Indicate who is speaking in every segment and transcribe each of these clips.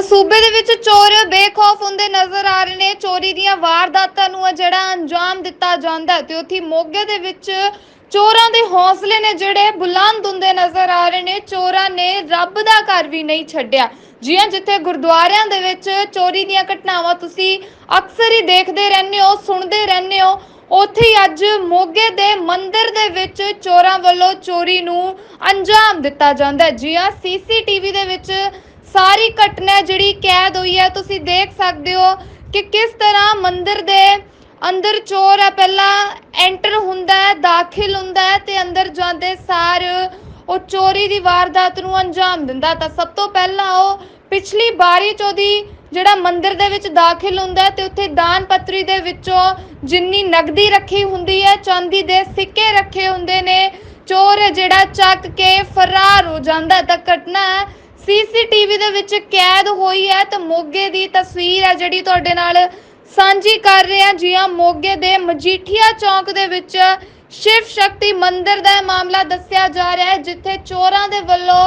Speaker 1: ਤਾਂ ਸੂਬੇ ਦੇ ਵਿੱਚ ਚੋਰ ਬੇਖੌਫ ਹੁੰਦੇ ਨਜ਼ਰ ਆ ਰਹੇ ਨੇ। ਚੋਰੀ ਦੀਆਂ ਵਾਰਦਾਤਾਂ ਨੂੰ ਆ ਜਿਹੜਾ ਅੰਜਾਮ ਦਿੱਤਾ ਜਾਂਦਾ ਹੈ ਤੇ ਉੱਥੇ ਮੋਗੇ ਦੇ ਵਿੱਚ ਚੋਰਾਂ ਦੇ ਹੌਸਲੇ ਨੇ ਜਿਹੜੇ ਬੁਲੰਦ ਹੁੰਦੇ ਨਜ਼ਰ ਆ ਰਹੇ ਨੇ। ਚੋਰਾਂ ਨੇ ਰੱਬ ਦਾ ਘਰ ਵੀ ਨਹੀਂ ਛੱਡਿਆ। ਜੀ ਜਿੱਥੇ ਗੁਰਦੁਆਰਿਆਂ ਦੇ ਵਿੱਚ ਚੋਰੀ ਦੀਆਂ ਘਟਨਾਵਾਂ ਤੁਸੀਂ ਅਕਸਰ ਹੀ ਦੇਖਦੇ ਰਹਿੰਦੇ ਹੋ, ਸੁਣਦੇ ਰਹਿੰਦੇ ਹੋ, ਉੱਥੇ ਹੀ ਅੱਜ ਮੋਗੇ ਦੇ ਮੰਦਿਰ ਦੇ ਵਿੱਚ ਚੋਰਾਂ ਵੱਲੋਂ ਚੋਰੀ ਨੂੰ ਅੰਜਾਮ ਦਿੱਤਾ ਜਾਂਦਾ ਹੈ। ਜੀ ਹਾਂ ਸੀਸੀਟੀਵੀ ਦੇ ਵਿੱਚ ਸਾਰੀ ਘਟਨਾ ਜਿਹੜੀ ਕੈਦ ਹੋਈ ਹੈ, ਤੁਸੀਂ ਦੇਖ ਸਕਦੇ ਹੋ ਕਿ ਕਿਸ ਤਰ੍ਹਾਂ ਮੰਦਿਰ ਦੇ ਅੰਦਰ ਚੋਰ ਹੈ ਪਹਿਲਾਂ ਐਂਟਰ ਹੁੰਦਾ ਹੈ, ਦਾਖਲ ਹੁੰਦਾ ਹੈ ਤੇ ਅੰਦਰ ਜਾਂਦੇ ਸਾਰ ਉਹ ਚੋਰੀ ਦੀ ਵਾਰਦਾਤ ਨੂੰ ਅੰਜਾਮ ਦਿੰਦਾ ਤਾਂ ਸਭ ਤੋਂ ਪਹਿਲਾਂ ਉਹ ਪਿਛਲੀ ਬਾਰੀ ਚ ਦੀ ਜਿਹੜਾ ਮੰਦਿਰ ਦੇ ਵਿੱਚ ਦਾਖਲ ਹੁੰਦਾ ਤੇ ਉੱਥੇ ਦਾਨ ਪੱਤਰੀ ਦੇ ਵਿੱਚੋਂ ਜਿੰਨੀ ਨਗਦੀ ਰੱਖੀ ਹੁੰਦੀ ਹੈ, ਚਾਂਦੀ ਦੇ ਸਿੱਕੇ ਰੱਖੇ ਹੁੰਦੇ ਨੇ, ਚੋਰ ਜਿਹੜਾ ਚੱਕ ਕੇ ਫਰਾਰ ਹੋ ਜਾਂਦਾ ਤਾਂ ਘਟਨਾ ਹੈ ਸੀਸੀਟੀਵੀ ਦੇ ਵਿੱਚ ਕੈਦ ਹੋਈ ਹੈ ਤੇ ਮੋਗੇ ਦੀ ਤਸਵੀਰ ਹੈ ਜਿਹੜੀ ਤੁਹਾਡੇ ਨਾਲ ਸਾਂਝੀ ਕਰ ਰਹੇ ਹਾਂ। ਜੀ ਹਾਂ, ਮੋਗੇ ਦੇ ਮਜੀਠੀਆ ਚੌਂਕ ਦੇ ਵਿੱਚ ਸ਼ਿਵ ਸ਼ਕਤੀ ਮੰਦਿਰ ਦਾ ਮਾਮਲਾ ਦੱਸਿਆ ਜਾ ਰਿਹਾ ਹੈ, ਜਿੱਥੇ ਚੋਰਾਂ ਦੇ ਵੱਲੋਂ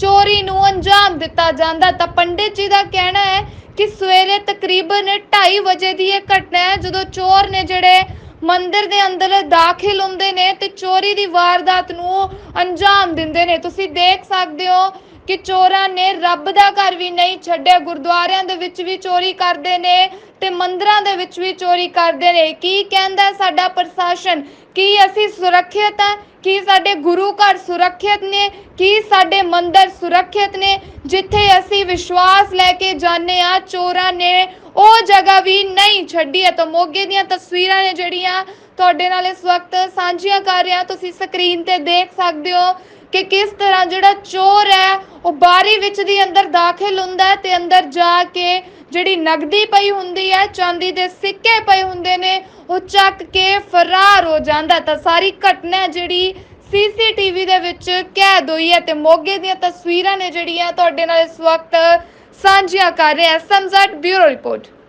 Speaker 1: ਚੋਰੀ ਨੂੰ ਅੰਜਾਮ ਦਿੱਤਾ ਜਾਂਦਾ ਤਾਂ ਪੰਡਿਤ ਜੀ ਦਾ ਕਹਿਣਾ ਹੈ ਕਿ ਸਵੇਰੇ ਤਕਰੀਬਨ 2:30 ਵਜੇ ਦੀ ਇਹ ਘਟਨਾ ਹੈ, ਜਦੋਂ ਚੋਰ ਨੇ ਜਿਹੜੇ ਮੰਦਿਰ ਦੇ ਅੰਦਰ ਦਾਖਲ ਹੁੰਦੇ ਨੇ ਤੇ ਚੋਰੀ ਦੀ ਵਾਰਦਾਤ ਨੂੰ ਅੰਜਾਮ ਦਿੰਦੇ ਨੇ। ਤੁਸੀਂ ਦੇਖ ਸਕਦੇ ਹੋ ਕਿ ਚੋਰਾਂ ਨੇ ਰੱਬ ਦਾ ਘਰ ਵੀ ਨਹੀਂ ਛੱਡਿਆ, ਗੁਰਦੁਆਰਿਆਂ ਦੇ ਵਿੱਚ ਵੀ ਚੋਰੀ ਕਰਦੇ ਨੇ ਤੇ ਮੰਦਿਰਾਂ ਦੇ ਵਿੱਚ ਵੀ ਚੋਰੀ ਕਰਦੇ ਨੇ। ਕੀ ਕਹਿੰਦਾ ਸਾਡਾ ਪ੍ਰਸ਼ਾਸਨ? ਕੀ ਅਸੀਂ ਸੁਰੱਖਿਅਤ ਹੈ ਕੀ ਸਾਡੇ ਗੁਰੂ ਘਰ ਸੁਰੱਖਿਅਤ ਨੇ? ਕੀ ਸਾਡੇ ਮੰਦਿਰ ਸੁਰੱਖਿਅਤ ਨੇ? ਜਿੱਥੇ ਅਸੀਂ ਵਿਸ਼ਵਾਸ ਲੈ ਕੇ ਜਾਂਦੇ ਆ ਚੋਰਾਂ ਨੇ ਉਹ ਜਗ੍ਹਾ ਵੀ ਨਹੀਂ ਛੱਡੀ ਹੈ। ਤਾਂ ਮੋਗੇ ਦੀਆਂ ਤਸਵੀਰਾਂ ਨੇ ਜਿਹੜੀਆਂ ਤੁਹਾਡੇ ਨਾਲ ਇਸ ਵਕਤ ਸਾਂਝੀਆਂ ਕਰ ਰਿਹਾ। ਤੁਸੀਂ ਸਕਰੀਨ ਤੇ ਦੇਖ ਸਕਦੇ ਹੋ ਕਿ ਕਿਸ ਤਰ੍ਹਾਂ ਜਿਹੜਾ ਚੋਰ ਹੈ, ਉਹ ਬਾਰੀ ਵਿੱਚ ਦੀ ਅੰਦਰ ਦਾਖਲ ਹੁੰਦਾ ਹੈ ਤੇ ਅੰਦਰ ਜਾ ਕੇ ਜਿਹੜੀ ਨਗਦੀ ਪਈ ਹੁੰਦੀ ਹੈ, ਚਾਂਦੀ ਦੇ ਸਿੱਕੇ ਪਏ ਹੁੰਦੇ ਨੇ, ਉਹ ਚੱਕ ਕੇ ਫਰਾਰ ਹੋ ਜਾਂਦਾ ਤਾਂ ਸਾਰੀ ਘਟਨਾ ਹੈ ਜਿਹੜੀ ਸੀਸੀਟੀਵੀ ਦੇ ਵਿੱਚ ਕੈਦ ਹੋਈ ਹੈ ਤੇ ਮੋਗੇ ਦੀਆਂ ਤਸਵੀਰਾਂ ਨੇ ਜਿਹੜੀਆਂ ਤੁਹਾਡੇ ਨਾਲ ਇਸ ਵਕਤ ਸਾਂਝੀਆਂ ਕਰ ਰਿਹਾ ਐਸਐਮਜ਼ੈਡ ਬਿਊਰੋ ਰਿਪੋਰਟ।